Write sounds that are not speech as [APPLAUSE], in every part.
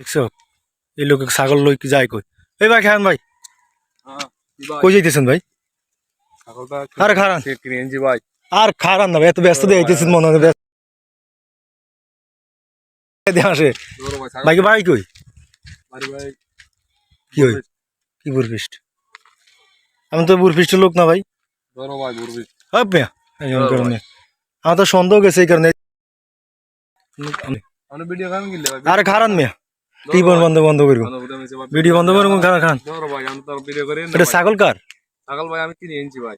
দেখছ? এই লোক ছাগল লই যায় কই? এই ভাই খান ভাই। কই যাইতেছেন ভাই? আরে খারান। ভাই। আর খারান না ভাই এত ব্যস্ত দিয়ে যাইতেছেন মনে হয় ব্যস্ত। ভাই কি কই? কি হই কি বুরফিস্ট আমি তো বুরফিস্টের লোক না ভাই। আমার তো সন্দেহ গেছে এই কারণে। আরে খারান মিয়া। বল বন্ধ বন্ধ করব। ভিডিও বন্ধ করব খান খান। ধরো ভাই আমি তো ভিডিও করে এটা ছাগল কার? ছাগল ভাই আমি কিনে এনেছি ভাই।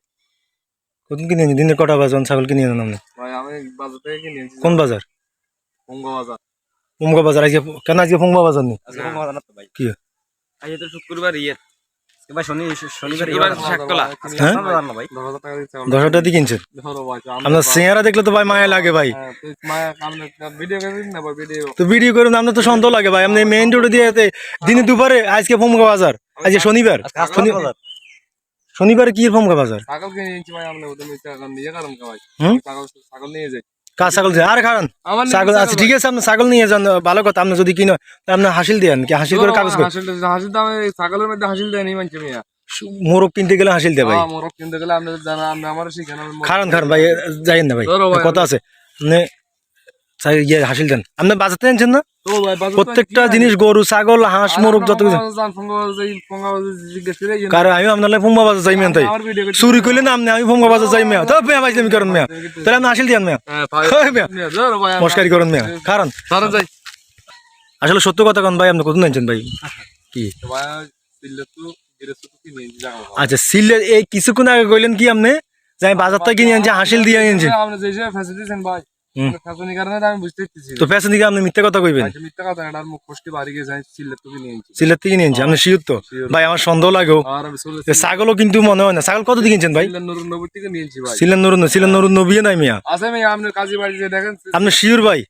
কতদিন কিনে এনেছি দিনের কটা বাজন ছাগল কিনে আনেন আপনি ভাই আমি বাজার থেকে কিনে এনেছি কোন বাজার? পঙ্গ বাজার। ফুমগা বাজার। আজকে কেন আজকে ফুমগা বাজার নেই? আজকে কোনো বাজার না ভাই। কি? আজকে তো শুক্রবার ইয়ে শনিবার হ্যাঁ। দেখলে তো ভাই মায়া লাগে ভাই। আপনার তো লাগে ভাই। আপনি মেইন রোডে দিয়ে দিনে আজকে ফোমকা বাজার। আজকে শনিবার। শনিবার কি ফোমকা বাজার? ছাগল নিয়ে যাই। কার ছাগল আর আরে ছাগল আচ্ছা ঠিক আছে আপনি ছাগল নিয়ে যান ভালো কথা আপনি যদি কিনো আপনি হাসিল দেন কি হাসিল করে কাগজ করে? হাসিল দামে ছাগলের মধ্যে হাসিল দেয় নি মানছে মিয়া। মোরগ কিনতে গেলে হাসিল দেয় ভাই। হ্যাঁ, মোরগ কিনতে গেলে আপনি জানা আপনি আমার শিখানো খারান খারান ভাই যাইয়েন না ভাই কথা আছে। ইয়ে, হাসিল দেন। আনছেন না? প্রত্যেকটা জিনিস গরু ছাগল হাঁস আপনার বাজার যাই তাই। চুরি না আপনি আমি বাজার যাই আপনি হাসিল মেয়া হ্যাঁ, মেয়া কারণ আসলে সত্য কথা কন ভাই আপনি কত নিয়েছেন ভাই? কি? আচ্ছা সিলেট এই কিছুক্ষণ আগে কইলেন কি আপনি? যে আমি বাজার থেকে আনছি হাসিল দিয়ে আনছি। কারণে তো আমি বুঝতে পারতেছি। তো পেছন দিকে আপনি মিথ্যা কথা কইবেন? মিথ্যা কথা, মুখ কষ্টে বাড়ি সিলেট থেকে নিয়ে আনছি আপনি শিওর তো? ভাই আমার সন্দেহ লাগেও আর আমি চলে যে ছাগলও কিন্তু মনে হয় না। ছাগল কত দিয়ে কিনছেন ভাই? নুরুন নবীর থেকে নিয়ে এনেছি ভাই। সিলেন নুরুন সিলেন নুরুন নবিয়ে নাই মিয়া। আছে ভাই, আপনার কাজী বাড়ি যে দেখেন, আপনি শিওর ভাই?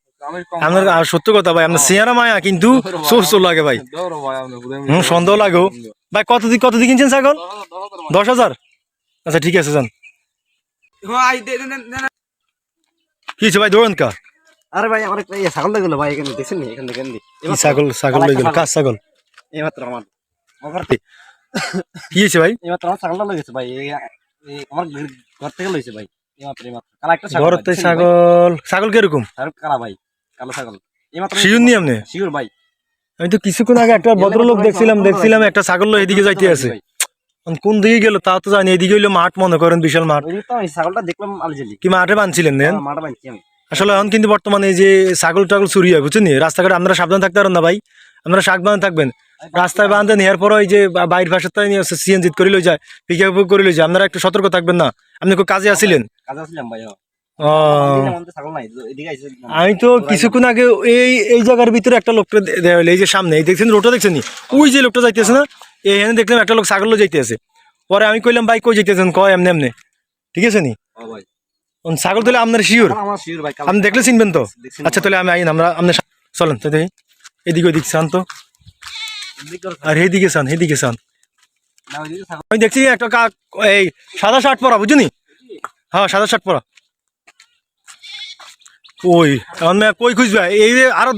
আপনার আর সত্য কথা ভাই আপনার চেহারা মায়া কিন্তু চোর চোর লাগে ভাই। হুম সন্দেহ লাগেও ভাই কত দিয়ে কত দিয়ে কিনছেন ছাগল? দশ হাজার? আচ্ছা ঠিক আছে যান। কি ভাই দৌড়ান কা? আরে ভাই আমার একটা ইয়ে ছাগল লাগল ভাই এখানে দেখছেন নি এখানে দেখেন কি ছাগল ছাগল লই গেল কার ছাগল? এইমাত্র আমার। আমার কি হয়েছে ভাই? এইমাত্র আমার ছাগলটা লেগেছে ভাই আমার ঘর- থেকে লইছে ভাই এইমাত্র এইমাত্র কালা একটা ছাগল ঘর ভাই? ছাগল। ছাগল কীরকম? ছাগল কালা ভাই কালো ছাগল। এইমাত্র শিওর নি আপনি? শিওর ভাই। আমি তো কিছুক্ষণ আগে একটা ভদ্রলোক দেখছিলাম দেখছিলাম একটা ছাগল এদিকে যাইতে আছে। কোন দিকে গেল তা তো জানি এদিকে হইল মাঠ মনে করেন বিশাল মাঠ। ছাগলটা দেখলাম আলজেলি কি মাঠে বানছিলেন দেন? বানছি আমি। আসলে এখন কিন্তু বর্তমানে এই যে ছাগল টাগল চুরি হয় বুঝছেন নি? রাস্তাঘাটে আপনারা সাবধান থাকতে পারেন না ভাই। আপনারা সাবধান থাকবেন। রাস্তায় বাঁধে নেওয়ার পর ওই যে বা- বাইরের ভাষার তাই সিএনজিত করে লই যায় পিক আপ করে লই যায়। আপনারা একটু সতর্ক থাকবেন না। আপনি খুব কাজে আসিলেন। কাজে আসলাম ভাই আমি তো কিছুক্ষণ আগে এই এই জায়গার ভিতরে একটা লোকটা দে- দেয়া এই যে সামনে এই দেখছেন রোডটা দেখছেন ওই যে লোকটা যাইতেছে না এখানে দেখলাম একটা লোক ছাগল যাইতে আছে পরে আমি কইলাম ভাই কই যাইতেছেন? কয় এমনি এমনি। ঠিক আছে নি? ছাগল তাহলে আপনার শিওর? আপনি দেখলে চিনবেন তো? আচ্ছা তাহলে আমি আইন আমরা আপনি চলেন তো এদিকে ওইদিক চান তো। আর এইদিকে চান এইদিকে চান। আমি দেখছি একটা কাক এই সাদা শার্ট পরা বুঝলি হ্যাঁ সাদা শার্ট পরা। ওই কই খুঁজবে? এই আরও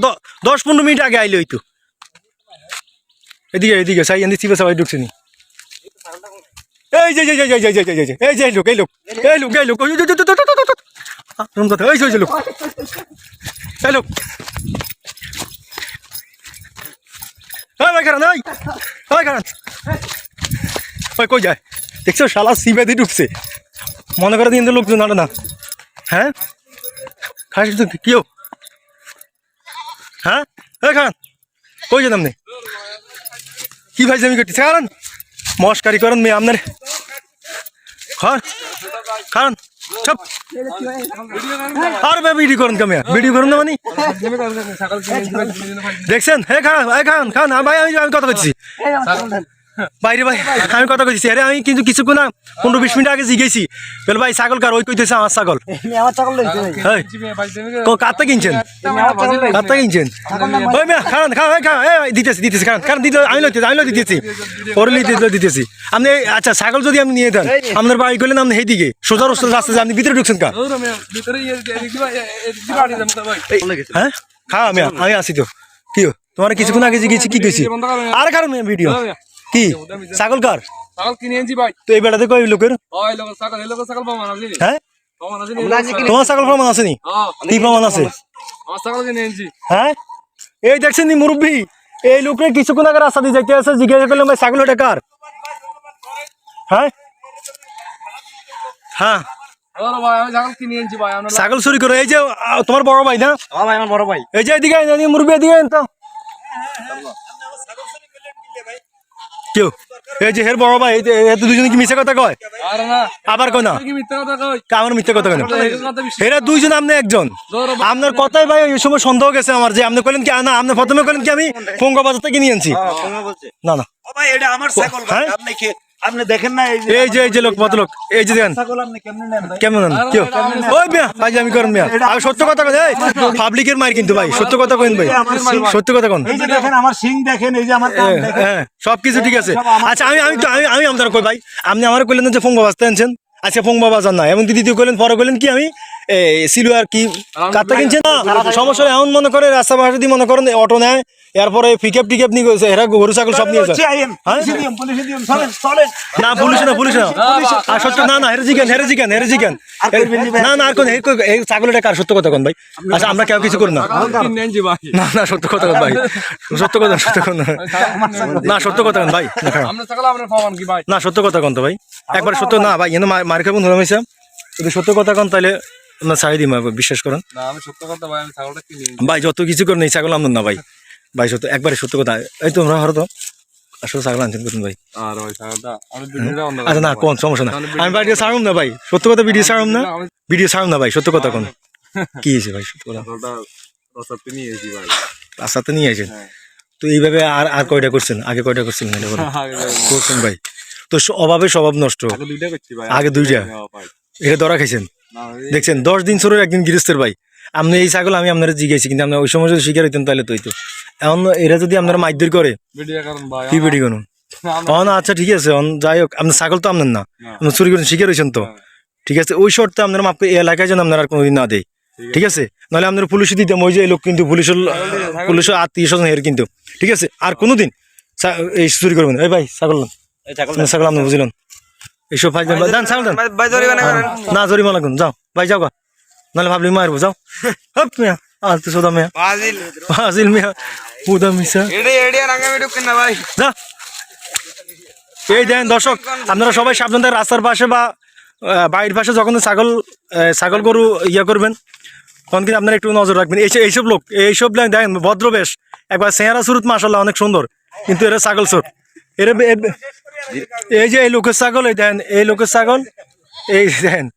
দশ পনেরো মিনিট আগে আইলে হইতো এদিকে এদিকে সাই এদিকে চিপে সবাই ঢুকছিনি এই যে যে যে এই যে যে যে এই যে লোক এই লোক এই লোক এই লোক ওই যে তো এই যে লোক এই লোক এই ভাই কারণ এই ভাই কারণ ওই কই যায় দেখছ শালা সিমে দি ঢুকছে মনে করে দিন তো লোকজন আরে না হ্যাঁ খাস তো কিও হ্যাঁ এই খান কই যে তুমি কি ভাই জমি করতেছে কারণ মস্কারি করেন মেয়ে আপনার। খান খান আর বে ভিডিও করেন কামে ভিডিও করেন না মানে? ভাই, ভাই। দেখছেন? হ্যাঁ খান এই খান খান। ভাই আমি কথা বলছি। বাইরে ভাই আমি কথা কইছি আরে আমি কিন্তু কিছুক্ষণ না পনেরো বিশ মিনিট আগে জিগেছি। বলে ভাই ছাগল কার? ওই কইতেছে আমার ছাগল। এমনি আমার ছাগল লইছে ভাই। হেই জি ভাই, ভাই, তুমি কো কাতে কিনছেন? কাতে কিনছেন ওই মেয়া খান খান এই খান এই দিতেছি দিতেছি খান খান দিতে আমি লইতেছি আমি দিতেছি ওরে লই দিতেছি। আপনি আচ্ছা ছাগল যদি আপনি নিয়ে দেন আপনার বাড়ি করলেন আপনি সেই দিকে সোজা রাস্তা রাস্তা আপনি ভিতরে ঢুকছেন কা ইয়ে-। হ্যাঁ? খা আমি আমি আসি তো। কি তোমার কিছুক্ষণ আগে জিজ্ঞেস কি কইছি? আর কার ভিডিও। কি? ছাগল কার? ছাগল কিনে আনছি ভাই। তো এই বেড়াতে কই লোকের? ওই লোক ছাগল এই লোক ছাগল পাবো না? বুঝলি হ্যাঁ পাবো না? তোমার ছাগল প্রমাণ আছে নি? কি প্রমাণ আছে? আমার ছাগল কিনে আনছি। হ্যাঁ? এই দেখছেন নি মুরব্বী এই লোকরে কিছুক্ষণ আগে রাস্তা দিয়ে যাইতে আছে জিজ্ঞাসা করলাম ভাই ছাগল এটা কার? হ্যাঁ? হ্যাঁ। ওরে ভাই আমি ছাগল কিনে আনছি ভাই আমরা ছাগল চুরি করে এই যে আহ, তোমার বড় ভাই না? আমার ভাই আমার বড় ভাই। এই যে এদিকে আইন, এদিকে মুরব্বী এদিকে আইন তো। কেউ? এই যে হের বড় ভাই এই যে এ তো দুজনে কি মিশে কথা কয়? আবার কয় না? আমার মিথ্যা কথা মিথ্যে কথা এরা দুইজন আপনি একজন। আপনার কথাই ভাই এই সময় সন্দেহ গেছে আমার যে আপনি কইলেন কি না আপনি প্রথমে কইলেন কি আমি পঙ্গা বাজার থেকে নিয়ে আনছি। না না। ভাই এটা আমার সাইকেল ভাই। হ্যাঁ? আপনি কি আপনি দেখেন না এই যে এই যে লোক ভদ্রলোক এই যে দেখেন। ছাগল নেন ভাই? কেমন আছেন? কেউ ওই মিয়া ভাই আমি করেন মিয়া। আর সত্য কথা কই এই পাবলিকের মার কিন্তু ভাই সত্য কথা কইন ভাই। সত্য কথা কোন এই যে দেখেন আমার সিং দেখেন এই যে আমার কান দেখেন। হ্যাঁ সবকিছু ঠিক আছে। আচ্ছা আমি আমি তো আমি আমি আপনার কই ভাই? আপনি আমার কইলেন যে ফোন বাজতে আনছেন? আচ্ছা ফোন বাবা না এবং দিদি কইলেন পরে কইলেন কি আমি? সিলুয়ার কি? কিনছেন না? সমস্যা এমন মনে করে রাস্তা পাশে দিয়ে মনে করেন অটো নেয় এরপরে পিকআপ টিকআপ নিয়ে গেছে এরা গরু ছাগল সব নিয়ে হ্যাঁ? না পুলিশ না পুলিশ না। আর সত্য না না হেরে জিগান হেরে জিগান হেরে আর করবেন নি? না আর কোন এই- ছাগলটা কার সত্য কথা কোন ভাই? আচ্ছা আমরা কেউ কিছু করি না। না না সত্য কথা কোন ভাই। সত্য কথা সত্য কথা। না। না সত্য কথা কোন ভাই। না, সত্য কথা কোন তো ভাই। একবার সত্য না ভাই এনে মার খাব ধরে হয়েছে যদি সত্য কথা কোন তাহলে না দিই বিশ্বাস করেন। না আমি সত্য কথা ভাই আমি ছাগলটা কিনে। ভাই যত কিছু করেন এই ছাগল আমদান না ভাই। ভাই সত্য একবারে সত্য কথা। এই তোমরা হরো তো। আসলে ছাগল আনছেন ভাই। বন্ধ আচ্ছা না কোন সমস্যা না। আমি ছাড়ুম না ভাই। সত্য কথা ভিডিও ছাড়ুম না। ভিডিও ছাড়ুম না ভাই সত্য কথা কোন। [LAUGHS] কি হয়েছে ভাই সত্য কথা? ছাগলটা রসাতে নিয়ে আসেন হ্যাঁ। তো এইভাবে আর আর কয়টা করছেন? আগে কয়টা করছেন। [LAUGHS] করছেন ভাই। তো অভাবে স্বভাব নষ্ট। আগে দুইটা? হ্যাঁ, এটা ধরা খাইছেন? দেখছেন দশ দিন সরের একদিন গৃহস্থের ভাই। আপনি এই ছাগল আমি আপনারা জিজ্ঞাসি কিন্তু আপনার ওই সময় যদি শিকার হইতেন তাহলে তো হইতো। এখন এরা যদি আপনারা মাইদুর করে কি বেড়ি কোনো অন আচ্ছা ঠিক আছে অন যাই হোক আপনার ছাগল তো আপনার না। না। আপনি চুরি করেন শিকার হয়েছেন তো। হ্যাঁ। ঠিক আছে ওই শর্তে আপনার মাপ এই এলাকায় যেন আপনারা আর কোনোদিন না দেয়। ঠিক আছে। নাহলে আপনার পুলিশে দিতাম ওই যে এই লোক কিন্তু পুলিশের পুলিশের আত্মীয় স্বজন এর কিন্তু। ঠিক আছে? আর কোনোদিন এই চুরি করবেন এই ভাই ছাগল ছাগল আপনার ছাগল আপনি বুঝলেন? এইসব ভাই দেন ছাগল দেন। ভাই জরিমানা করেন। না জরিমানা কোন যাও। ভাই যাও গা। নাহলে ভাবলি মারবো যাও। হপ মিয়া আলতু সোদা মিয়া। ফাজিল। ফাজিল মিয়া পুদা মিসা এডি এডি রাঙ্গা ভিডিও কিনা ভাই। যা। এই দেন দর্শক আপনারা সবাই সাবধান থাকেন রাস্তার পাশে বা বাড়ির পাশে যখন ছাগল ছাগল গরু ইয়ে করবেন তখন কিন্তু আপনারা একটু নজর রাখবেন। এই এইসব লোক এইসব লোক দেখেন ভদ্রবেশ একবার চেহারা সুরত মাসাল্লাহ অনেক সুন্দর। কিন্তু এরা ছাগল চোর। এরা এই যে এই লোকের ছাগল এই দেন এই লোকের ছাগল এই দেখেন